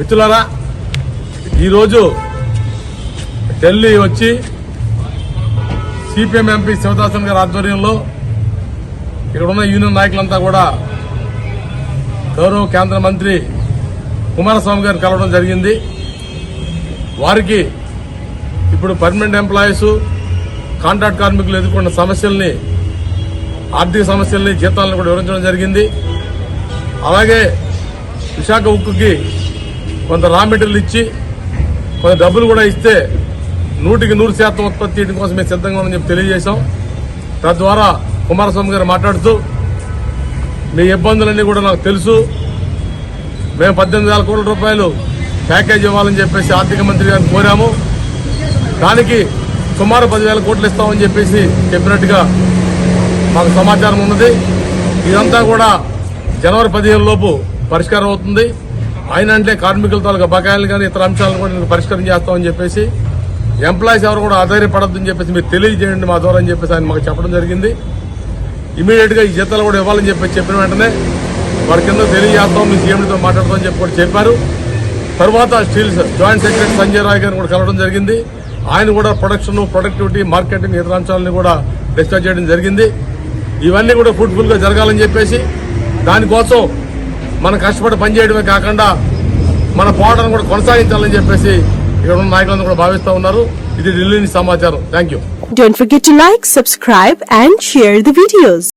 మిత్రులారా ఈరోజు ఢిల్లీ వచ్చి సిపిఎం ఎంపీ శివదాసన్ గారి ఆధ్వర్యంలో ఇక్కడ ఉన్న యూనియన్ నాయకులంతా కూడా గౌరవ కేంద్ర మంత్రి కుమారస్వామి గారిని కలవడం జరిగింది. వారికి ఇప్పుడు పర్మనెంట్ ఎంప్లాయీస్ కాంట్రాక్ట్ కార్మికులు ఎదుర్కొన్న సమస్యల్ని ఆర్థిక సమస్యల్ని జీతాలను కూడా వివరించడం జరిగింది. అలాగే విశాఖ ఉక్కుకి కొంత రా మెటీరియల్ ఇచ్చి కొంత డబ్బులు కూడా ఇస్తే నూటికి నూరు శాతం ఉత్పత్తి చేయడం కోసం మేము సిద్ధంగా ఉందని చెప్పి తెలియజేశాం. తద్వారా కుమారస్వామి గారు మాట్లాడుతూ మీ ఇబ్బందులన్నీ కూడా నాకు తెలుసు. మేము పద్దెనిమిది వేల కోట్ల రూపాయలు ప్యాకేజ్ ఇవ్వాలని చెప్పేసి ఆర్థిక మంత్రి గారిని కోరాము. దానికి సుమారు పదివేల కోట్లు ఇస్తామని చెప్పేసి చెప్పినట్టుగా మాకు సమాచారం ఉన్నది. ఇదంతా కూడా జనవరి పదిహేను లోపు పరిష్కారం అవుతుంది. ఆయన అంటే కార్మికులతో బకాయిలు కానీ ఇతర అంశాలను కూడా నేను పరిష్కారం చేస్తామని చెప్పేసి ఎంప్లాయీస్ ఎవరు కూడా ఆధారపడద్దని చెప్పేసి మీరు తెలియజేయండి మా ద్వారా అని చెప్పేసి ఆయన మాకు చెప్పడం జరిగింది. ఇమీడియట్గా ఈ జీతాలు కూడా ఇవ్వాలని చెప్పి చెప్పిన వెంటనే వారి కింద తెలియజేస్తాం మీ సీఎండితో మాట్లాడతామని చెప్పి కూడా చెప్పారు. తర్వాత steels joint secretary Sanjay Roy గారిని కూడా కలవడం జరిగింది. ఆయన కూడా ప్రొడక్షన్ ప్రొడక్టివిటీ మార్కెటింగ్ ఇతర అంశాలను కూడా డిస్కస్ చేయడం జరిగింది. ఇవన్నీ కూడా ఫ్రూట్ఫుల్గా జరగాలని చెప్పేసి దానికోసం మనం కష్టపడి పనిచేయడమే కాకుండా మన పోరాటాన్ని కూడా కొనసాగించాలని చెప్పేసి ఇక్కడ ఉన్న నాయకులందరూ కూడా భావిస్తూ ఉన్నారు. ఇది ఢిల్లీ సమాచారం. Thank you Don't forget to like, subscribe and share the videos.